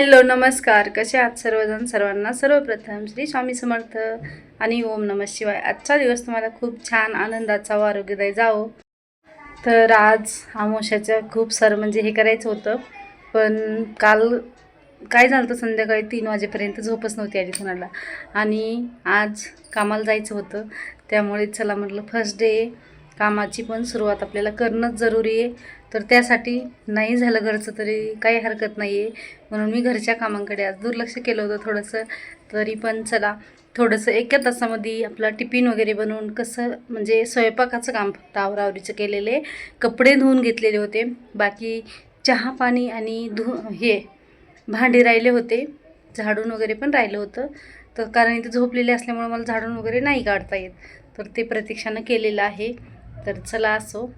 Hello नमस्कार. कसे आहात सर्वजण? सर्वांना सर्वप्रथम श्री स्वामी समर्थ आणि ओम नम शिवाय. आजचा दिवस तुम्हाला खूप छान आनंदाचा व आरोग्यदायी जावो. तर आज आमोशाचं खूप सर म्हणजे हे करायचं होतं पण काल काय झालं होतं संध्याकाळी तीन वाजेपर्यंत झोपच नव्हती आली कुणाला. आणि आज कामाला जायचं होतं त्यामुळे चला म्हटलं फर्स्ट डे कामाची पण सुरुवात आपल्याला करणंच जरुरी आहे. तर त्यासाठी नाही झालं घरचं तरी काही हरकत नाही आहे म्हणून मी घरच्या कामांकडे आज दुर्लक्ष केलं होतं थोडंसं. तरी पण चला थोडंसं एका तासामध्ये आपला टिफिन वगैरे बनवून कसं म्हणजे स्वयंपाकाचं काम फक्त आवरावरीचं केलेले कपडे धुवून घेतलेले होते. बाकी चहा पाणी आणि धु हे भांडे राहिले होते. झाडून वगैरे पण राहिलं होतं. तर कारण इथे झोपलेले असल्यामुळे मला झाडून वगैरे नाही काढता येत. तर ते प्रतीक्षानं केलेलं आहे. तर चला असो.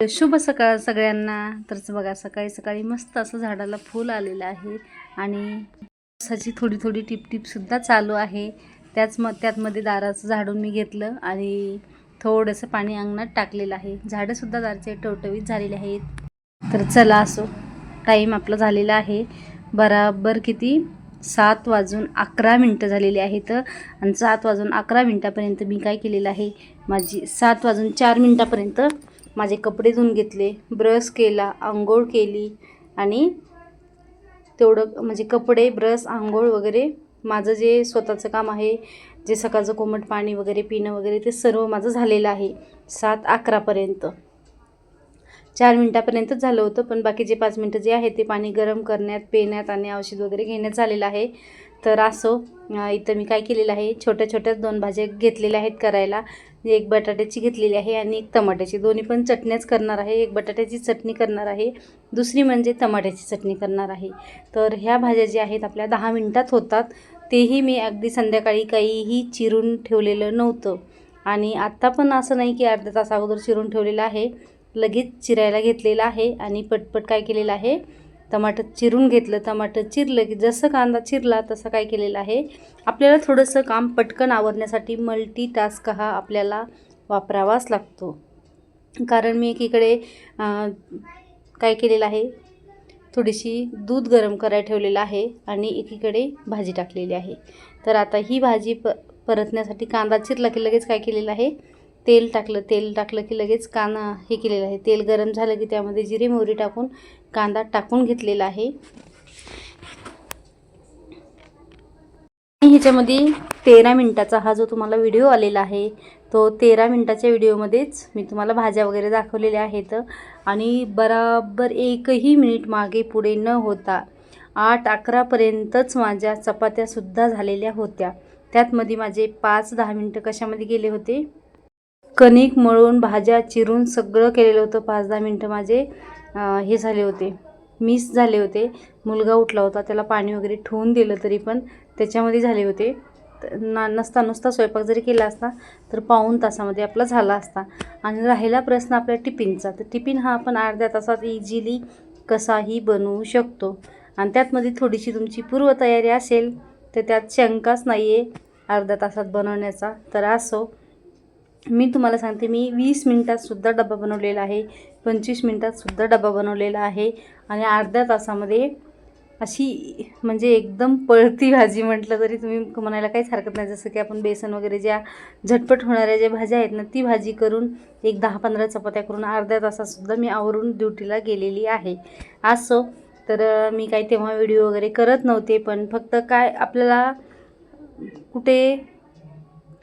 शुभ सकाळ सगळ्यांना. तर बघा सकाळी सकाळी मस्त असं झाडाला फूल आलेलं आहे आणि पावसाची थोडी थोडी टिपटिपसुद्धा चालू आहे. त्याच म त्यातमध्ये दाराचं झाडून मी घेतलं आणि थोडंसं पाणी अंगणात टाकलेलं आहे. झाडंसुद्धा दारचे टवटवीत झालेले आहेत. तर चला असो. टाईम आपला झालेला आहे. बराबर किती? सात वाजून अकरा मिनटं झालेली आहेत. आणि सात वाजून अकरा मिनटापर्यंत मी काय केलेलं आहे? माझी सात वाजून चार मिनटापर्यंत माझे कपडे धुवून घेतले ब्रश केला आंघोळ केली आणि तेवढं म्हणजे कपडे ब्रश आंघोळ वगैरे माझं जे स्वतःचं काम आहे जे सकाळचं कोमट पाणी वगैरे पिणं वगैरे ते सर्व माझं झालेलं आहे सात अकरापर्यंत. चार मिनटापर्यंतच झालं होतं पण बाकीचे पाच मिनटं जे आहे ते पाणी गरम करण्यात पिण्यात आणि औषध वगैरे घेण्यात झालेलं आहे. तर असो इथं मी काय केलेलं आहे छोट्या छोट्याच दोन भाज्या घेतलेल्या आहेत करायला. एक बटाट्याची घेतलेली आहे आणि एक टमाट्याची. दोन्ही पण चटण्याच करणार आहे. एक बटाट्याची चटणी करणार आहे. दुसरी म्हणजे टमाट्याची चटणी करणार आहे. तर ह्या भाज्या ज्या आहेत आपल्या दहा मिनटात होतात. तेही मी अगदी संध्याकाळी काहीही चिरून ठेवलेलं नव्हतं. आणि आत्ता पण असं नाही की अर्ध्या तास अगोदर चिरून ठेवलेलं आहे. लगेच चिरायला घेतलेलं आहे आणि पटपट काय केलेलं आहे? टमाटर चिरून घेतलं. टमाटर चिरलं की जसं कांदा चिरला तसं काय केलेलं आहे? आपल्याला थोडंसं काम पटकन आवरण्यासाठी मल्टी टास्क हा आपल्याला वापरावाच लागतो. कारण मी एकीकडे काय केलेलं आहे? थोडीशी दूध गरम करायला ठेवलेलं आहे आणि एकीकडे भाजी टाकलेली आहे. तर आता ही भाजी प परतण्यासाठी कांदा चिरला की लगेच काय केलेलं आहे? तेल टाकलं तेल टाकलं की लगेच कांदा हे केलेलं आहे. तेल गरम झालं की त्यामध्ये जिरे मोहरी टाकून कांदा टाकून घेतलेला आहे. आणि ह्याच्यामध्ये तेरा मिनटाचा हा जो तुम्हाला व्हिडिओ आलेला आहे तो तेरा मिनटाच्या व्हिडिओमध्येच मी तुम्हाला भाज्या वगैरे दाखवलेल्या आहेत. आणि बराबर एकही मिनिट मागे पुढे न होता आठ अकरापर्यंतच माझ्या चपात्यासुद्धा झालेल्या होत्या. त्यातमध्ये माझे पाच दहा मिनटं कशामध्ये गेले होते? कणिक मळून भाज्या चिरून सगळं केलेलं होतं. पाच दहा मिनटं माझे हे झाले होते. मिस झाले होते. मुलगा उठला होता. त्याला पाणी वगैरे ठेवून दिलं तरी पण त्याच्यामध्ये झाले होते. ना नसता नुसता स्वयंपाक जरी केला असता तर पाऊण तासामध्ये आपला झाला असता. आणि राहिला प्रश्न आपल्या टिफिनचा. तर टिफिन हा आपण अर्ध्या तासात इझिली कसाही बनवू शकतो. आणि त्यातमध्ये थोडीशी तुमची पूर्वतयारी असेल तर त्यात शंकाच नाही आहे अर्ध्या तासात बनवण्याचा. तर असो. मी तुम्हाला सांगते मी वीस मिनटातसुद्धा डबा बनवलेला आहे पंचवीस मिनटातसुद्धा डबा बनवलेला आहे आणि अर्ध्या तासामध्ये अशी म्हणजे एकदम पळती भाजी म्हटलं तरी तुम्ही म्हणायला काहीच हरकत नाही. जसं की आपण बेसन वगैरे ज्या झटपट होणाऱ्या ज्या भाज्या आहेत ना ती भाजी करून एक दहा पंधरा चपात्या करून अर्ध्या तासातसुद्धा मी आवरून ड्युटीला गेलेली आहे. असो. तर मी काही तेव्हा व्हिडिओ वगैरे करत नव्हते पण फक्त काय आपल्याला कुठे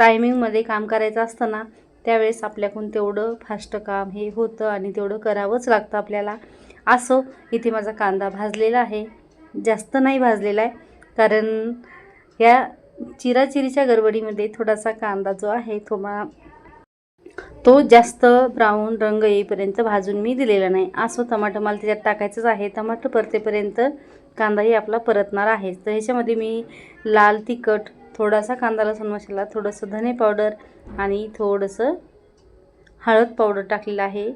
टायमिंगमध्ये काम करायचं असतं ना त्यावेळेस आपल्याकडून तेवढं फास्ट काम हे होतं आणि तेवढं करावंच लागतं आपल्याला. असो इथे माझा कांदा भाजलेला आहे. जास्त नाही भाजलेला आहे कारण या चिराचिरीच्या गडबडीमध्ये थोडासा कांदा जो आहे तो मा तो जास्त ब्राऊन रंग येईपर्यंत भाजून मी दिलेला नाही. असो टमाटर मला त्याच्यात टाकायचंच आहे. टमाटर परतेपर्यंत कांदाही आपला परतणार आहे. तर ह्याच्यामध्ये मी लाल तिखट थोडासा कांदा लसूण मसाला थोडंसं धने पावडर आणि थोडंसं हळद पावडर टाकलेलं आहे.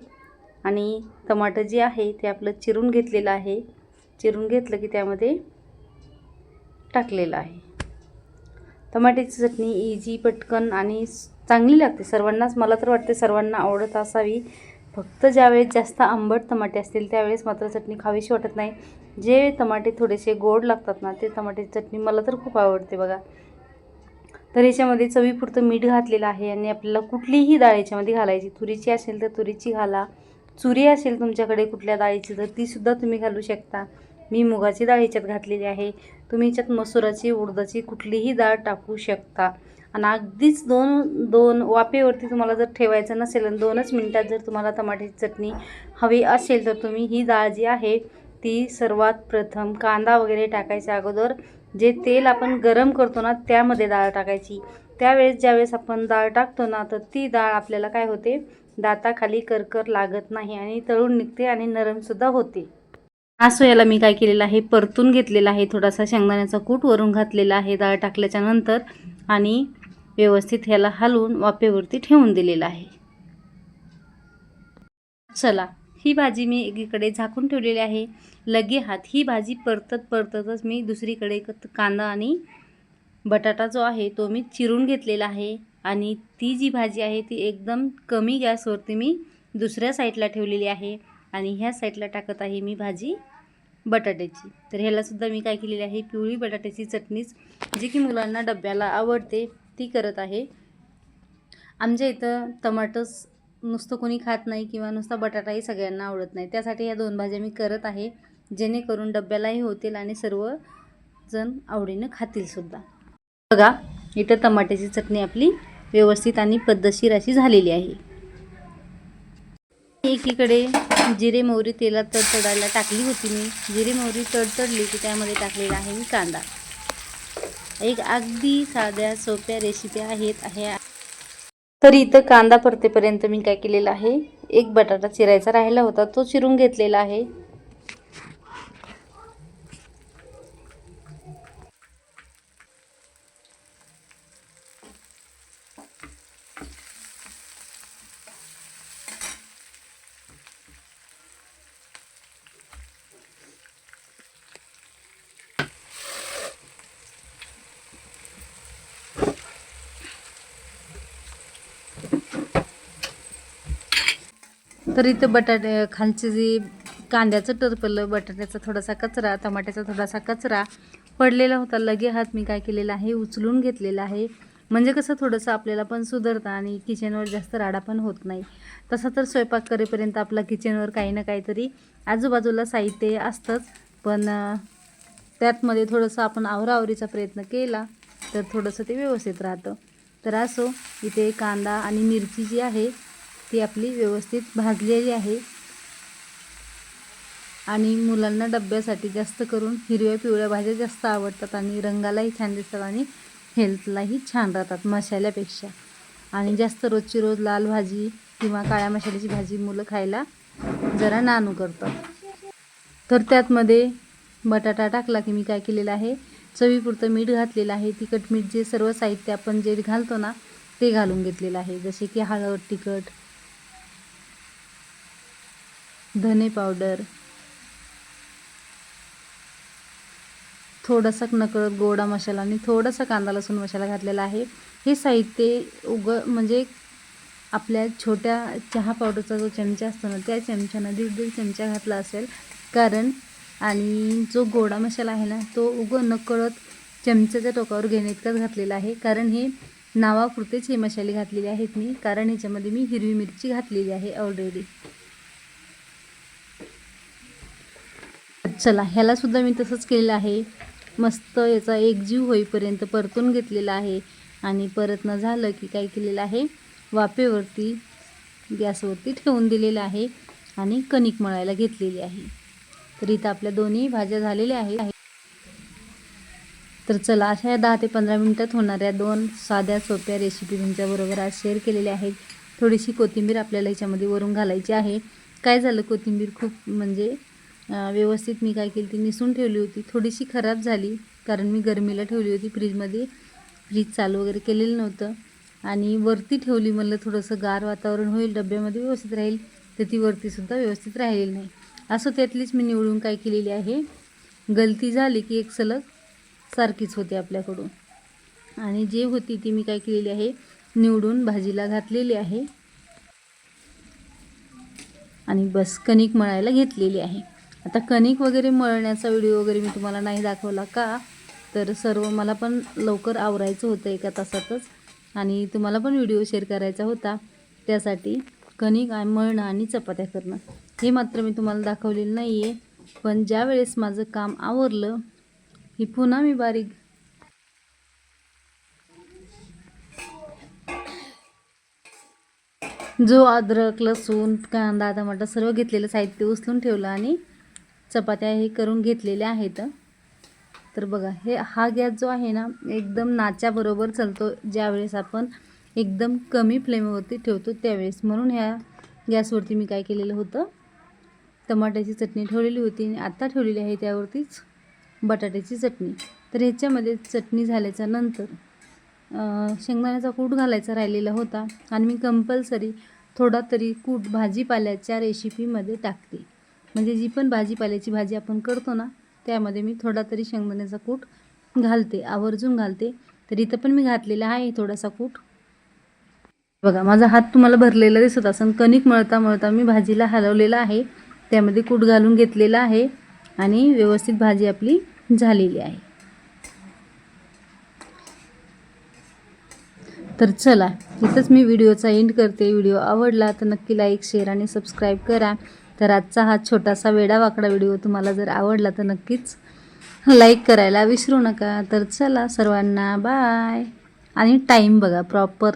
आणि टमाटर जे आहे ते आपलं चिरून घेतलेलं आहे. चिरून घेतलं की त्यामध्ये टाकलेलं आहे. टमाट्याची चटणी इझी पटकन आणि चांगली लागते. सर्वांनाच मला तर वाटते सर्वांना आवडत असावी. फक्त ज्यावेळेस जास्त आंबट टमाटे असतील त्यावेळेस मात्र चटणी खावीशी वाटत नाही. जे टमाटे थोडेसे गोड लागतात ना ते टमाट्याची चटणी मला तर खूप आवडते बघा. तर याच्यामध्ये चवीपुरतं मीठ घातलेलं आहे आणि आपल्याला कुठलीही डाळ याच्यामध्ये घालायची. तुरीची असेल तर तुरीची घाला. चुरी असेल तुमच्याकडे कुठल्या डाळीची तर तीसुद्धा तुम्ही घालू शकता. मी मुगाची डाळ ह्याच्यात घातलेली आहे. तुम्ही याच्यात मसुराची उडदाची कुठलीही डाळ टाकू शकता. आणि अगदीच दोन दोन वाफेवरती तुम्हाला जर ठेवायचं नसेल आणि दोनच मिनटात जर तुम्हाला टमाट्याची चटणी हवी असेल तर तुम्ही ही डाळ जी आहे ती सर्वात प्रथम कांदा वगैरे टाकायच्या अगोदर जे तेल आपण गरम करतो ना त्यामध्ये डाळ टाकायची. त्यावेळेस ज्यावेळेस आपण डाळ टाकतो ना तर ती डाळ आपल्याला काय होते? दाताखाली करकर लागत नाही आणि तळून निघते आणि नरमसुद्धा होते. हा सोयाला मी काय केलेलं आहे? परतून घेतलेला आहे. थोडासा शेंगदाण्याचा कूट वरून घातलेला आहे डाळ टाकल्याच्या नंतर आणि व्यवस्थित ह्याला हलवून वाफेवरती ठेवून दिलेला आहे. चला ही भाजी मी एकीकडे झाकून ठेवलेली आहे. लगे हात. ही भाजी परतत परततच मी दुसरीकडे क- कांदा आणि बटाटा जो आहे तो मी चिरून घेतलेला आहे. आणि ती जी भाजी आहे ती एकदम कमी गॅसवरती मी दुसऱ्या साईडला ठेवलेली आहे. आणि ह्या साईडला टाकत आहे मी भाजी बटाट्याची. तर ह्यालासुद्धा मी काय केलेली आहे पिवळी बटाट्याची चटणीच जी की मुलांना डब्याला आवडते ती करत आहे. आमच्या इथं टमाटस नुसतं कोणी खात नाही किंवा नुसता बटाटाही सगळ्यांना आवडत नाही. त्यासाठी ह्या दोन भाज्या मी करत आहे. जेणेकरून डब्यालाही होतील आणि सर्व जण आवडीनं खातीलसुद्धा बघा इथं टमाट्याची चटणी आपली व्यवस्थित आणि पद्धतशीर अशी झालेली आहे. एकीकडे जिरे मोहरी तेलात तडतडायला टाकली होती मी. जिरे मोहरी तडतडली की त्यामध्ये टाकलेला आहे मी कांदा. एक अगदी साध्या सोप्या रेसिपी आहेत आहे. तर इथं कांदा परतेपर्यंत मी काय केलेलं आहे? एक बटाटा चिरायचा राहिला होता तो चिरून घेतलेला आहे. तर इथं बटाटे खालचे जे कांद्याचं टरपलं बटाट्याचा थोडासा कचरा टमाट्याचा थोडासा कचरा पडलेला होता. लगे हात मी काय केलेला आहे? उचलून घेतलेला आहे. म्हणजे कसं थोडंसं आपल्याला पण सुधारतं आणि किचनवर जास्त राडा पण होत नाही. तसं तर स्वयंपाक करेपर्यंत आपला किचनवर काही ना काहीतरी आजूबाजूला साहित्य असतंच. पण त्यातमध्ये थोडंसं आपण आवराआवरीचा प्रयत्न केला तर थोडंसं ते व्यवस्थित राहतं. तर असो इथे कांदा आणि मिरची जी आहे ती आपली व्यवस्थित भाजलेली आहे. आणि मुलांना डब्यासाठी जास्त करून हिरव्या पिवळ्या भाज्या जास्त आवडतात आणि रंगालाही छान दिसतात आणि हेल्थलाही छान राहतात मसाल्यापेक्षा. आणि जास्त रोजची रोज लाल भाजी किंवा काळ्या मसाल्याची भाजी मुलं खायला जरा नानू करतात. तर त्यातमध्ये बटाटा टाकला की मी काय केलेलं आहे? चवीपुरतं मीठ घातलेलं आहे. तिखट मीठ जे सर्व साहित्य आपण जे घालतो ना ते घालून घेतलेलं आहे. जसे की हळद तिखट धने पावडर. थोडासा नकळत गोडा मसाला आणि थोडासा कांदा लसूण मसाला घातलेला आहे. हे साहित्य उग म्हणजे आपल्या छोट्या चहा पावडरचा जो चमचा असतो ना त्या चमच्यानं दीड दीड चमचा घातला असेल. कारण आणि जो गोडा मसाला आहे ना तो उग नकळत चमच्याच्या टोकावर घेणे इतकाच घातलेला आहे. कारण हे नावापुरतेच हे मसाले घातलेले आहेत मी. कारण ह्याच्यामध्ये मी हिरवी मिरची घातलेली आहे ऑलरेडी चला ह्याला सुद्धा मी तसंच केलेलं आहे. मस्त याचा एक जीव होईपर्यंत परतून घेतलेला आहे. आणि परतणं झालं की काय केलेलं आहे? वाफेवरती गॅसवरती ठेवून दिलेलं आहे आणि कणिक मळायला घेतलेली आहे. तर इथं आपल्या दोन्ही भाज्या झालेल्या आहेत. तर चला अशा या दहा ते पंधरा मिनटात होणाऱ्या दोन साध्या सोप्या रेसिपी तुमच्याबरोबर आज शेअर केलेल्या आहेत. थोडीशी कोथिंबीर आपल्याला ह्याच्यामध्ये वरून घालायची आहे. काय झालं? कोथिंबीर खूप म्हणजे व्यवस्थित मी काय केली ती निसून ठेवली होती. थोडीशी खराब झाली कारण मी गरमीला ठेवली होती. फ्रीजमध्ये फ्रीज चालू वगैरे केलेलं नव्हतं. आणि वरती ठेवली म्हणलं थोडंसं गार वातावरण होईल डब्यामध्ये व्यवस्थित राहील तर ती वरतीसुद्धा व्यवस्थित राहिलेली नाही. असं त्यातलीच मी निवडून काय केलेली आहे. गलती झाली की एक सलग सारखीच होते आपल्याकडून. आणि जे होती ती मी काय केलेली आहे निवडून भाजीला घातलेली आहे. आणि बस कणिक मळायला घेतलेली आहे. आता कणिक वगैरे मळण्याचा व्हिडिओ वगैरे मी तुम्हाला नाही दाखवला का? तर सर्व मला पण लवकर आवरायचं होतं एका तासातच. आणि तुम्हाला पण व्हिडिओ शेअर करायचा होता. त्यासाठी कणिक मळणं आणि चपात्या करणं. हे मात्र मी तुम्हाला दाखवलेलं नाही आहे पण ज्या वेळेस माझं काम आवरलं ही पुन्हा मी बारीक जो अद्रक लसूण कांदा टमाटर सर्व घेतलेलं साहित्य उचलून ठेवलं आणि चपात्या हे करून घेतलेल्या आहेत. तर बघा हे हा गॅस जो आहे ना एकदम नाच्याबरोबर चालतो. ज्यावेळेस आपण एकदम कमी फ्लेमवरती ठेवतो त्यावेळेस. म्हणून ह्या गॅसवरती मी काय केलेलं होतं? टमाट्याची चटणी ठेवलेली होती आणि आत्ता ठेवलेली आहे त्यावरतीच बटाट्याची चटणी. तर ह्याच्यामध्ये चटणी झाल्याच्यानंतर शेंगदाण्याचा कूट घालायचा राहिलेला होता आणि मी कंपल्सरी थोडा तरी कूट भाजीपाल्याच्या रेसिपीमध्ये टाकते. म्हणजे जी पण भाजीपाल्याची भाजी आपण करतो ना त्यामध्ये मी थोडा तरी शेंगदाण्याचा कूट घालते आवर्जून घालते. तर इथं पण मी घातलेला आहे थोडासा कूट. बघा माझा हात तुम्हाला भरलेला दिसत असेल कणिक मळता मळता मी भाजीला हलवलेला आहे. त्यामध्ये कूट घालून घेतलेला आहे आणि व्यवस्थित भाजी आपली झालेली आहे. तर चला इथंच मी व्हिडिओचा एंड करते. व्हिडिओ आवडला तर नक्की लाईक शेअर आणि सबस्क्राईब करा. तर आजचा हा छोटासा वेडावाकडा व्हिडिओ तुम्हाला जर आवडला तर नक्कीच लाईक करायला विसरू नका. तर चला सर्वांना बाय. आणि टाईम बघा प्रॉपर.